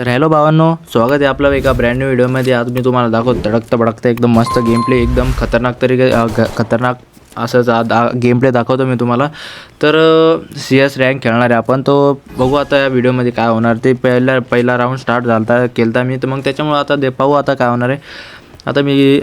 तर हॅलो भावांनो स्वागत आहे आपलं एका ब्रँड न्यू व्हिडिओमध्ये आज मी तुम्हाला दाखवतो तडकतं भडकतं एकदम मस्त गेम प्ले एकदम खतरनाक तरी खतरनाक असंच गेम प्ले दाखवतो मी तुम्हाला. तर सी एस रँक खेळणार आहे आपण. तो बघू आता या व्हिडिओमध्ये काय होणार. ते पहिला पहिला राऊंड स्टार्ट झाला केलता मी. तर मग त्याच्यामुळं आता दे पाहू आता काय होणार आहे. आता मी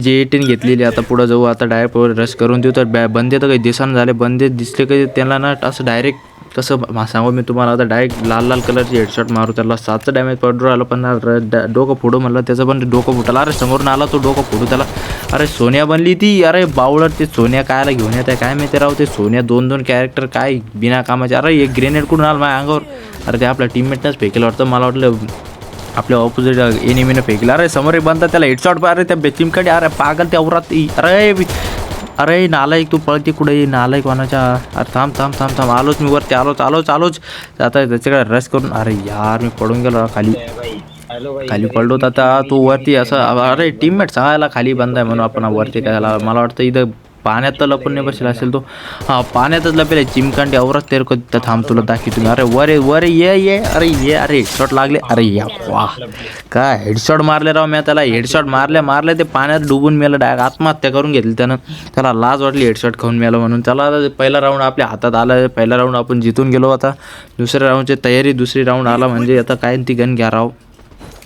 जे एटीन घेतलेली आता पुढं जाऊ आता डायरेक्ट रश करून देऊ. तर बॅ बंदे तर काही दिसानं झाले. बंदे दिसले काही त्यांना ना असं डायरेक्ट कसं सांगू मी तुम्हाला आता डायरेक्ट लाल लाल कलरची हेडशॉट मारू. त्याला सातचं डॅमेज पडू आलं पण ड- डोकं फोडू म्हणलं त्याचं पण डोकं फुटाला. अरे समोरून आला तो डोकं फोडू त्याला. अरे सोन्या बनली ती. अरे बावळट ते सोन्या कायला घेऊन येत? आहे काय माहिती राहू ते सोन्या दोन दोन कॅरेक्टर काय बिना कामाचे. अरे एक ग्रेनेड कुठून आला माझ्या अंगावर? अरे ते आपल्या टीममेटनंच फेकेलं वाटतं. मला वाटलं आपल्या ऑपोजिट एनिमीनं फेकलं. अरे समोर एक बनता त्याला हेडशॉट अरे त्या बेचिमकडे. अरे पागल त्या उरात अरे अरे नालायक तू पळते कुठे? नालायक कोणाच्या अरे थांब थांब थांब थांब. आलोच मी वरती आलोच आलोच आलोच. आता त्याच्याकडे रस करून अरे यार मी पडून गेलो खाली. खाली पडलो तर आता तू वरती असं अरे टीममेट सांगायला खाली बंद आहे म्हणून आपण वरती काय मला वाटतं इथं पाण्यात तर लपून नाही बसेल असेल तो. हां पाण्यातच लपेल चिमकांडी औरत तेर तिथं थांब तुला दाखवतो अरे वरे वरे ये ये अरे ये अरे हेडशॉट लागले. अरे या वा. काय हेडशॉट मारले राव मी त्याला? हेडशॉट मारले मारले ते पाण्यात डुबून मेलं डायरेक्ट आत्महत्या करून घेतली त्यानं. त्याला लाज वाटली हेडशॉट खाऊन मेलं म्हणून. त्याला आता पहिला राऊंड आपल्या हातात आला. पहिला राऊंड आपण जितून गेलो आता. दुसऱ्या राऊंडची तयारी दुसरी राऊंड आला म्हणजे आता काय ती गण घ्या राव.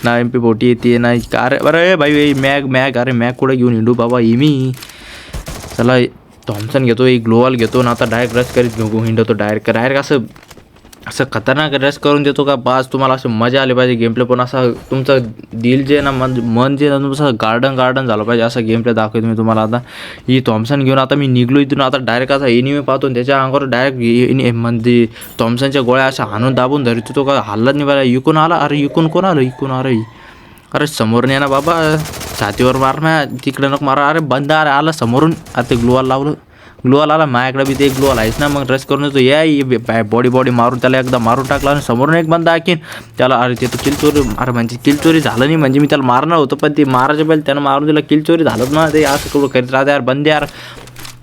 ना एम पी बोटी येते नाही अरे अरे भाई मॅग मॅग अरे मॅग कुठं घेऊन हिंडू बाबा इमी. मी चला थॉम्सन घेतो एक ग्लोवाल घेतो ना आता डायरेक्ट रश करीत घेऊ हिंडतो डायरेक्ट डायरेक्ट असं असं खतरनाक रस करून देतो का? बास तुम्हाला असं मजा आली पाहिजे गेम प्ले पण असं तुमचं दिल जे ना मन मन जे ना तुमचं गार्डन गार्डन झालं पाहिजे. असं गेम प्ले दाखवतो मी तुम्हाला आता. ही थॉम्सन घेऊन आता मी निघलो इथून. आता डायरेक्ट असा एनिमे पाहतो आणि त्याच्या अंगावर डायरेक्ट म्हणजे थॉम्सनच्या गोळ्या अशा हाणून दाबून धरतो तो का? हल्लाच नाही पाहिजे इकून आला? अरे इकून कोण आलं? इकून अरे अरे समोर नाही ना बाबा. छातीवर मार ना तिकडे नको मारा. अरे बंद अरे आला समोरून. आता ते ग्लोवाल लावलं. ग्लोवाल आला माझ्याकडे बी ते एक ग्लोवाल आहेच ना. मग रस करून येतो या बॉडी बॉडी मारून त्याला एकदा मारून टाकला आणि समोरून एक बंद आणखीन त्याला अरे ते तर किलचोरी अरे म्हणजे किलचोरी झालं नाही. म्हणजे मी त्याला मारणार होतो पण ते मारायच्या पहिले त्यानं मारून दिलं. किलचोरी झालंच ना ते असं करू करीत राहते. यार बंद यार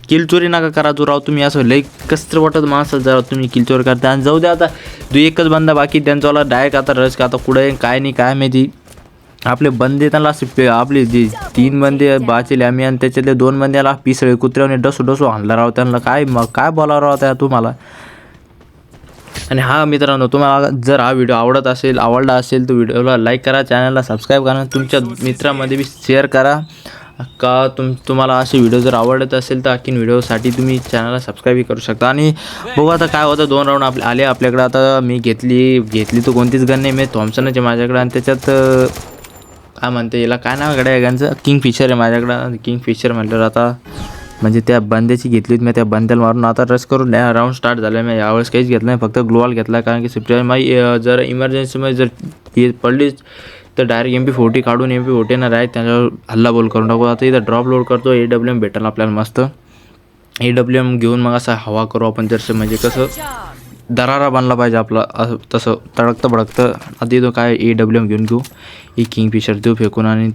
किलचोरी नका करा जो राव तुम्ही असं लई कसं वाटत माणसाला जरा तुम्ही किलचोरी करता. आणि जाऊ द्या आता दु एकच बंदा बाकी त्यांच्यावाला डायरेक्ट आता रस का आता कुठे काय नाही काय माहिती. आपले बंदे त्यांना असे आपले जे तीन बंदे बाचेले आम्ही आणि त्याच्यातले दोन बंद्याला पिसळे कुत्र्याने डसू डसू आणला राव त्यांना. काय मग काय बोलावं राव त्या तुम्हाला? आणि हा मित्रांनो तुम्हाला जर हा व्हिडिओ आवडत असेल आवडला असेल तर व्हिडिओला लाईक करा चॅनलला सबस्क्राईब करा तुमच्या मित्रामध्ये बी शेअर करा. का तुम तुम्हाला असे व्हिडिओ जर आवडत असेल तर आणखीन व्हिडिओसाठी तुम्ही चॅनलला सबस्क्राईबही करू शकता. आणि बघू आता काय होतं दोन राऊंड आपले आले आपल्याकडे. आता मी घेतली घेतली तर कोणतीच गन नाही मी थॉम्सनच आहे माझ्याकडे आणि त्याच्यात काय म्हणते याला काय नाव आहे गाड्या किंग फिशर आहे माझ्याकडं. किंग फिशर म्हटलं आता म्हणजे त्या बंद्याची घेतली मी त्या बंद्याला मारून आता रस करून राऊंड स्टार्ट झाला. मी यावेळेस काहीच घेतलं नाही फक्त ग्लोवाल घेतला कारण की सिप्टी माझी जर इमर्जन्सीमध्ये जर ही पडलीच तर डायरेक्ट एम पी फोर्टी काढून एम पी फोर्टीनं राहत त्याच्यावर हल्ला बोल करून टाकू. आता इथं ड्रॉप लोड करतो. ए डब्ल्यू एम भेटेल आपल्याला मस्त. ए डब्ल्यू एम घेऊन मग असं हवा करू आपण जरसं. म्हणजे कसं? दरारा बनला पाहिजे आपला. असं तसं तडकतं भडकतं. आता तो काय ए डब्ल्यू एम घेऊन घेऊ. ही किंग फिशर देऊ फेकून आणि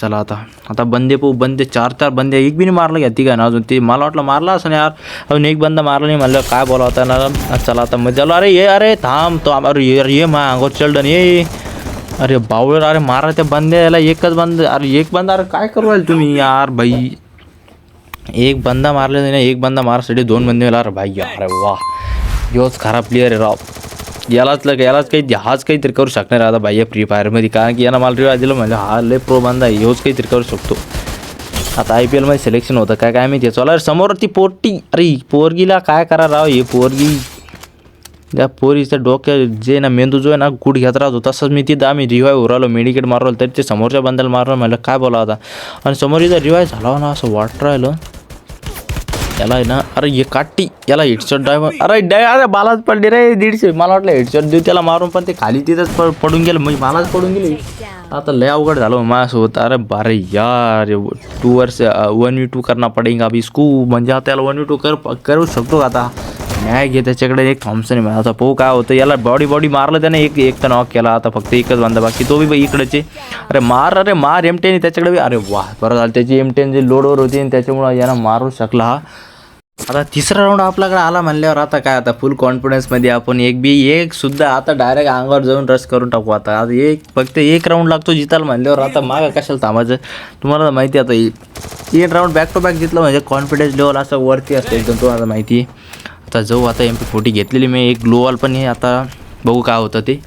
चला आता. आता बंदे पाहू बंदे चार चार बंदे एक बी नाही मारलं घ्या ती काय ना अजून. ते मला वाटलं मारला असं यार. अजून एक बंदा मारला नाही म्हणलं काय बोला होता ना चला आता मग झालो अरे ये अरे थांब तो अरे ये अरे ये मा अंगावर चलडन ये अरे बावळ अरे मारा त्या बंद्याला एकच बंद अरे एक बंदा अरे काय करू राहिले तुम्ही यार भाई एक बंदा मारले नाही एक बंदा मारासाठी दोन बंदे अरे भाई अरे वा योच खराब प्लेअर आहे राव. यालाच लग यालाच काही हाच काहीतरी करू शकणार आता भाई फ्री फायरमध्ये कारण की यानं मला रिवाज दिलं म्हणजे हा लय प्रो बंदा आहे योच काहीतरी करू शकतो. आता आय पी एलमध्ये सिलेक्शन होतं काय काय माहिती चला समोर ती पोरटी अरे पोरगीला काय करा राव हे पोरगी? त्या पोरीचं डोक्या जे ना मेंदू जो आहे ना गुड घेत राहतो. तसंच मी तिथं आम्ही रिवाय उरालो मेडिकेट मारलो तरी ते समोरच्या बंदाला मारलं म्हटलं काय बोला आता? आणि समोर इथं रिवाय झाला ना असं वाटत राहिलं. याला आहे ना अरे हे काटी याला हेडशॉट ड्रायव्हर अरे डाय अरे बालाच पडली रे दीडशे. मला वाटलं हेडशॉट देऊ त्याला मारून पण ते खाली तिथंच पडून गेलं. म्हणजे मलाच पडून गेली. आता लय अवघड झालं हो माझ्यासोबत. अरे बारे यार टू वर्स वन वी टू करना पडेगा अभी इसको म्हणजे आता याला वन वी टू कर करू शकतो का आता? नाही घे त्याच्याकडे एक थॉम्सन आहे आता पाहू काय होतं. याला बॉडी बॉडी मारलं त्याने एक एक तर नॉक केला. आता फक्त एकच बांधा बाकी. तो बी इकडचे. अरे मार अरे मार एम टेन त्याच्याकडे बी. अरे वा बरं झालं. त्याची एम टेन जे लोडवर होती आणि त्याच्यामुळं यानं मारू शकला हा. आता तिसरा राऊंड आपल्याकडे आला म्हणल्यावर आता काय आता फुल कॉन्फिडन्समध्ये आपण एक बी एक सुद्धा आता डायरेक्ट अंगावर जाऊन रस करून टाकू आता. आता एक फक्त एक राऊंड लागतो जिताला म्हणल्यावर आता मागं कशाला थांबायचं? तुम्हाला माहिती आहे आता एक तीन राऊंड बॅक टू बॅक जितलं म्हणजे कॉन्फिडन्स लेवल असं वरती असतं एकदम. तुम्हाला माहिती आहे. आता जाऊ आता एम पी फोर्टी घेतलेली मी. एक ग्लोवाल पण हे आता बघू काय होतं ते.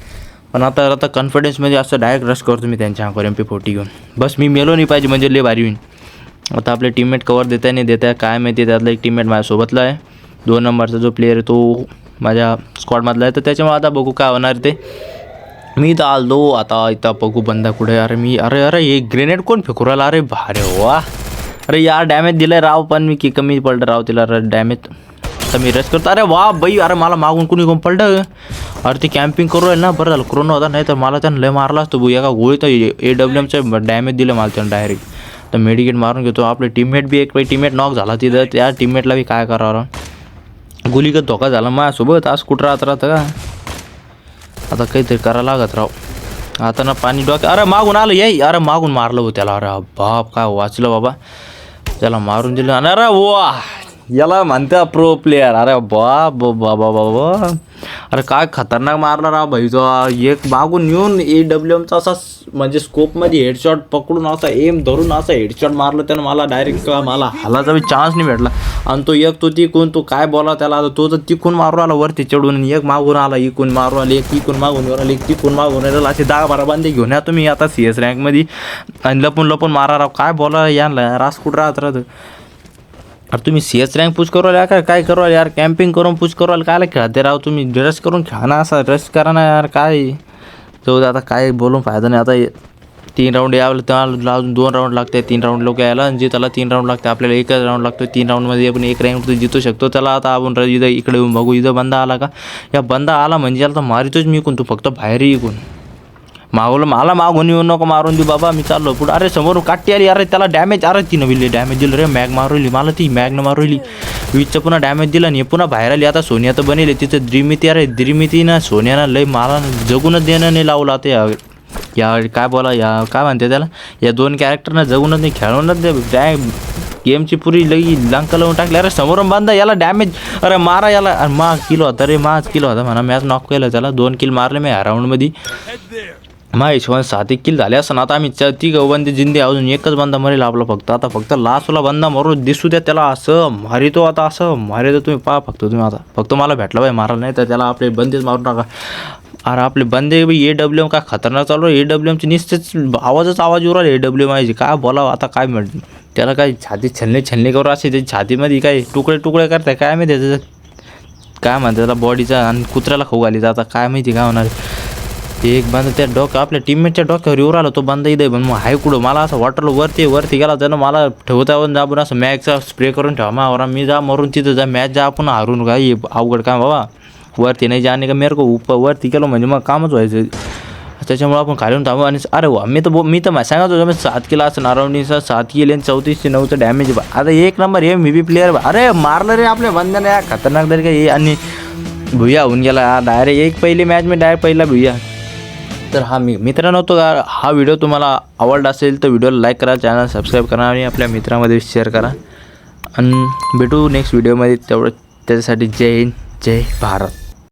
पण आता आता कॉन्फिडन्समध्ये असं डायरेक्ट रश करतो मी त्यांच्या अंगावर एम पी फोर्टी घेऊन. बस मी मेलो नाही पाहिजे म्हणजे लय भारी होईन. आता आपले टीममेट कवर देत आहे नाही देत आहे काय माहिती त्यातला एक टीममेट माझ्यासोबतला आहे. दोन नंबरचा जो प्लेअर आहे तो माझ्या स्क्वॉडमधला आहे. तर त्याच्यामुळे आता बघू काय होणार ते. मी तर आलो आता इथं बघू बंदा कुठे अरे मी अरे अरे हे ग्रेनेड कोण फेकू राहिला अरे भारे वा. अरे यार डॅमेज दिलं राव पण मी की कमी पडलं राव तिला. डॅमेज तर मी रेस्ट करतो। अरे वा बाई अरे मला मागून कुणी कोण पडलं अरे ते कॅम्पिंग करू राहील ना बरं झालं क्रोनो होता नाही तर मला त्यानं लय मारला असतो भाऊ एका गोळी तर ए डब्ल्यू एमचं डॅमेज दिलं मला त्यानं डायरेक्ट तर मेडिकेट मारून घेतो. आपले टीममेट बी एक टीममेट नॉक झाला तिथं त्या टीममेटला बी काय करावं गुलीगत धोका झाला माझ्यासोबत आज कुठं राहत राहतं का? आता काहीतरी करायला लागत राव. आता ना पाणी डोक्या अरे मागून आलं याई अरे मागून मारलं हो त्याला. अरे बाप काय वाचलं बाबा. त्याला मारून दिलं. आणि अरे वा याला म्हणत्या प्रो प्लेयर अरे बा बाबा बाबा अरे काय खतरनाक मारला राव भाई एक मागून येऊन ए डब्ल्यू एमचा असा म्हणजे स्कोपमध्ये हेडशॉट पकडून असा एम धरून असा हेडशॉट मारलं त्यानं मला डायरेक्ट मला हालाचा बी चान्स नाही भेटला. आणि तो एक तो तिकून तो काय बोला त्याला तो तर तिकून मारून आला वरती चढून. एक मागून आला इकून मारून आला एक इकून मागून आला एक तिकून मागून आला. असे दहा बारा बांधे घेऊन या तुम्ही आता सी एस रँकमध्ये आणि लपून लपून मारा राव. काय बोला यानला रास कुठं राहत राहतं? अरे तुम्ही सी एस रँक पुश करू का काय करू यार कॅम्पिंग करून पुश करू कायला खेळते राव तुम्ही? ड्रेस करून खेळा ना असा रस करा ना यार काय? जाऊ दे आता काय बोलून फायदा नाही. आता तीन राऊंड यावं त्याला अजून दोन राऊंड लागते. तीन राऊंड लोक यायला आणि जे त्याला तीन राऊंड लागते आपल्याला एकच राऊंड लागतो तीन राऊंडमध्ये आपण एक रँक जितू शकतो. त्याला आता आपण इथं इकडे येऊन बघू. इथं बंदा आला का? या बंदा आला म्हणजे आता तर मारितोच मी इकून. तू फक्त बाहेर इकून. मागवलं. मला मागून येऊ नको मारून देऊ बाबा. मी चाललो पुढं. अरे समोरून काठी आली. अरे त्याला डॅमेज अरे ती नविली डॅमेज दिलं रे. मॅग मारवली. मला ती मॅगनं मारवली. वीजचं पुन्हा डॅमेज दिलं आणि पुन्हा बाहेर आली. आता सोनिया तर बनेल. तिथं द्रिमिती अरे द्रिमिती ना सोन्यानं लय मला जगूनच देणं नाही लावलं आता या या काय बोला या काय म्हणते त्याला? या दोन कॅरेक्टरनं जगूनच नाही खेळूनच दे डॅ गेमची पुरी लई लंका लावून टाकली. अरे समोरून बांधा. याला डॅमेज अरे मारा याला. अरे मा किलो होता रे. माच किलो होता म्हणा. मॅच नॉक केलं त्याला. दोन किल मारले मी ह्या राऊंडमध्ये मा यशवंत सात एक किल झाले असं आता आम्ही च- ती गवबंदी जिंदी अजून एकच बंदा मरेल आपला फक्त. आता फक्त लास्टला बंदा मारून दिसू द्या त्याला असं मारितो आता असं मारितो तुम्ही पहा फक्त तुम्ही आता. फक्त मला भेटला बाई मारायला नाही तर त्याला आपले बंदीच मारून टाका. अरे आपले बंदे ए डब्ल्यू एम काय खतरनाक चालू ए डब्ल्यू एमची निश्चित आवाजच आवाज येऊ राहिले ए डब्ल्यू एम काय बोलावं आता काय मिळ त्याला काय छाती छलने छलने करू असे त्याची छातीमध्ये काय तुकडे तुकडे करताय? काय माहिती त्याचं? काय म्हणतात त्याला बॉडीचा आणि कुत्र्याला खाऊ घाली आता? काय माहिती काय होणार ते एक बंद त्या डोक्या आपल्या टीममेटच्या डोक्यावर येऊर आला तो बंद इथे. पण मग हाय कुठं मला असं वाटलं वरती वरती गेला त्यानं मला ठेवता येऊन जा आपण असं मॅचचा स्प्रे करून ठेवा. मावरा मी जा मरून तिथं जा मॅच जा आपण हारून काय अवघड काम बाबा. वरती नाही जाणे का मेरे को उप वरती गेलो म्हणजे मग कामच व्हायचं. त्याच्यामुळे आपण खालून थांबू आणि अरे वा मी तर बो- मी तर सांगत होतो मी सात किलो असं नारावणीचा सात किलो आणि चौतीसशे नऊचं डॅमेज आता एक नंबर हे मी बी. प्लेअर अरे मारलं रे आपल्या बंधन या खतरनाक तरी काही आणि भुया होऊन गेला डायरेक्ट एक पहिली मॅच मी डायरेक्ट पहिला भुया तर हा मी मित्रांनो तो हा व्हिडिओ तुम्हाला आवडला असेल तर व्हिडिओला लाईक करा चॅनल सबस्क्राईब करा आणि आपल्या मित्रामध्ये शेअर करा. आणि भेटू नेक्स्ट व्हिडिओमध्ये तेवढं त्याच्यासाठी जय हिंद जय भारत.